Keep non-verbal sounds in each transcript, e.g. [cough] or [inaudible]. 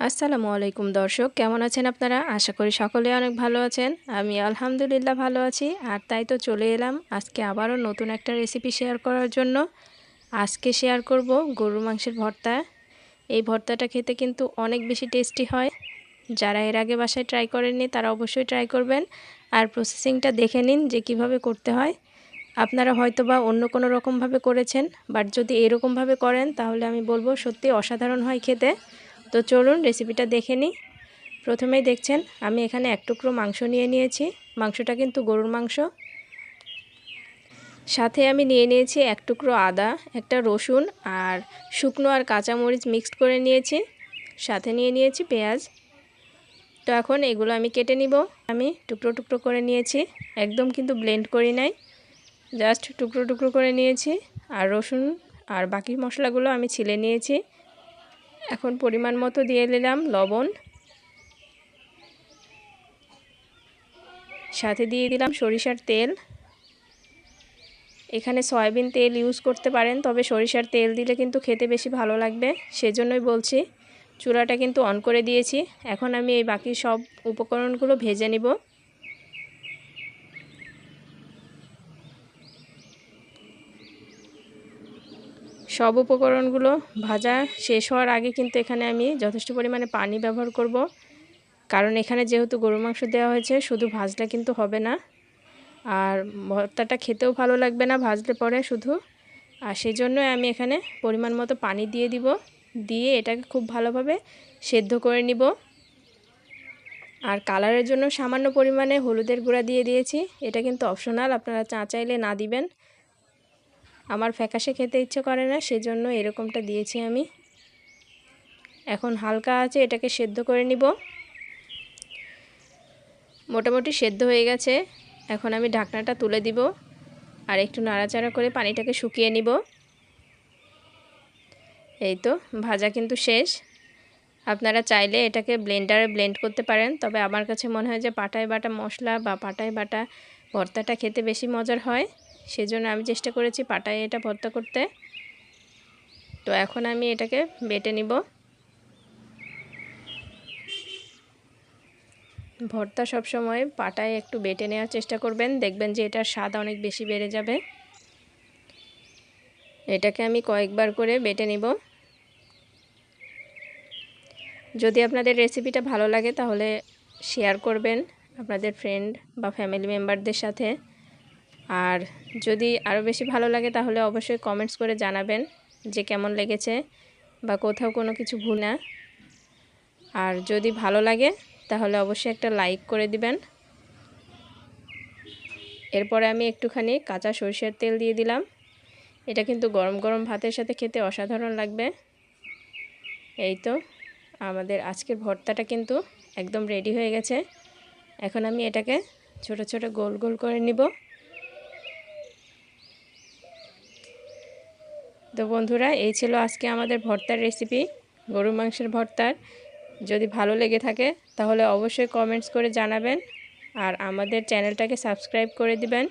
আসসালামু আলাইকুম দর্শক, কেমন আছেন আপনারা? আশা করি সকলে অনেক ভালো আছেন। আমি আলহামদুলিল্লাহ ভালো আছি। আর তাই তো চলে এলাম আজকে আবারও নতুন একটা রেসিপি শেয়ার করার জন্য। আজকে শেয়ার করব গরুর মাংসের ভর্তা। এই ভর্তাটা খেতে কিন্তু অনেক বেশি টেস্টি হয়। যারা এর আগে বাসায় ট্রাই করেননি, তারা অবশ্যই ট্রাই করবেন। আর প্রসেসিংটা দেখে নিন যে কীভাবে করতে হয়। আপনারা হয়তো বা অন্য কোনো রকমভাবে করেছেন বাট যদি এরকমভাবে করেন, তাহলে আমি বলব সত্যি অসাধারণ হয় খেতে। তো চলুন রেসিপিটা দেখে নিই। প্রথমেই দেখছেন, আমি এখানে এক টুকরো মাংস নিয়ে নিয়েছি। মাংসটা কিন্তু গরুর মাংস। সাথে আমি নিয়ে নিয়েছি এক টুকরো আদা, একটা রসুন আর শুকনো আর কাঁচামরিচ মিক্সড করে নিয়েছি। সাথে নিয়ে নিয়েছি পেঁয়াজ। তো এখন এগুলো আমি কেটে নিব। আমি টুকরো টুকরো করে নিয়েছি। একদম কিন্তু ব্লেন্ড করি নাই। জাস্ট টুকরো টুকরো করে নিয়েছি। আর রসুন আর বাকি মশলাগুলো আমি ছিলে নিয়েছি। [laughs] এখন পরিমাণ মতো দিয়ে দিলাম লবণ। সাথে দিয়ে দিলাম সরিষার তেল। এখানে সয়াবিন তেল ইউজ করতে পারেন, তবে সরিষার তেল দিলে কিন্তু খেতে বেশি ভালো লাগবে, সেজন্যই বলছি। চুলাটা কিন্তু অন করে দিয়েছি। এখন আমি এই বাকি সব উপকরণগুলো ভেজে নিব। সব উপকরণগুলো ভাজা শেষ হওয়ার আগে কিন্তু এখানে আমি যথেষ্ট পরিমাণে পানি ব্যবহার করব। কারণ এখানে যেহেতু গরু মাংস দেওয়া হয়েছে, শুধু ভাজলে কিন্তু হবে না। আর ভর্তাটা খেতেও ভালো লাগবে না ভাজলে পরে শুধু। আর সেই জন্যই আমি এখানে পরিমাণ মতো পানি দিয়ে দিব। দিয়ে এটাকে খুব ভালোভাবে সেদ্ধ করে নিব। আর কালারের জন্য সামান্য পরিমাণে হলুদের গুঁড়া দিয়ে দিয়েছি। এটা কিন্তু অপশনাল, আপনারা চা চাইলে না দিবেন। আমার ফ্যাকাশে খেতে ইচ্ছে করে না, সেজন্য এরকমটা দিয়েছি আমি। এখন হালকা আছে, এটাকে সেদ্ধ করে নিব। মোটামুটি সেদ্ধ হয়ে গেছে। এখন আমি ঢাকনাটা তুলে দিব আর একটু নাড়াচাড়া করে পানিটাকে শুকিয়ে নিব। এই তো, ভাজা কিন্তু শেষ। আপনারা চাইলে এটাকে ব্লেন্ডারে ব্লেন্ড করতে পারেন, তবে আমার কাছে মনে হয় যে পাটায় বাটা মশলা বা পাটায় বাটা ভর্তাটা খেতে বেশি মজার হয়। সেজন্য আমি চেষ্টা করেছি পাটায় এটা ভর্তা করতে। তো এখন আমি এটাকে বেটে নিব। ভর্তা সবসময় পাটায় একটু বেটে নেওয়ার চেষ্টা করবেন। দেখবেন যে এটার স্বাদ অনেক বেশি বেড়ে যাবে। এটাকে আমি কয়েকবার করে বেটে নিব। যদি আপনাদের রেসিপিটা ভালো লাগে তাহলে শেয়ার করবেন আপনাদের ফ্রেন্ড বা ফ্যামিলি মেম্বারদের সাথে। আর যদি আরও বেশি ভালো লাগে তাহলে অবশ্যই কমেন্টস করে জানাবেন যে কেমন লেগেছে বা কোথাও কোনো কিছু ভুল না। আর যদি ভালো লাগে তাহলে অবশ্যই একটা লাইক করে দিবেন। এরপরে আমি একটুখানি কাঁচা সরষের তেল দিয়ে দিলাম। এটা কিন্তু গরম গরম ভাতের সাথে খেতে অসাধারণ লাগবে। এই তো, আমাদের আজকের ভর্তাটা কিন্তু একদম রেডি হয়ে গেছে। এখন আমি এটাকে ছোট ছোট গোল গোল করে নিব। তো বন্ধুরা, এই ছিল আজকে আমাদের ভর্তার রেসিপি গরু মাংসের ভর্তার। যদি ভালো লেগে থাকে, তাহলে অবশ্যই কমেন্টস করে জানাবেন আর আমাদের চ্যানেলটাকে সাবস্ক্রাইব করে দিবেন।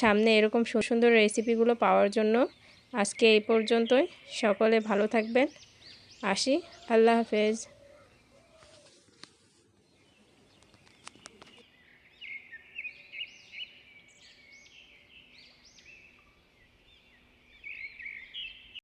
সামনে এরকম সুন্দর রেসিপিগুলো পাওয়ার জন্য আজকে এই পর্যন্তই। সকলে ভালো থাকবেন। আসি, আল্লাহ হাফেজ।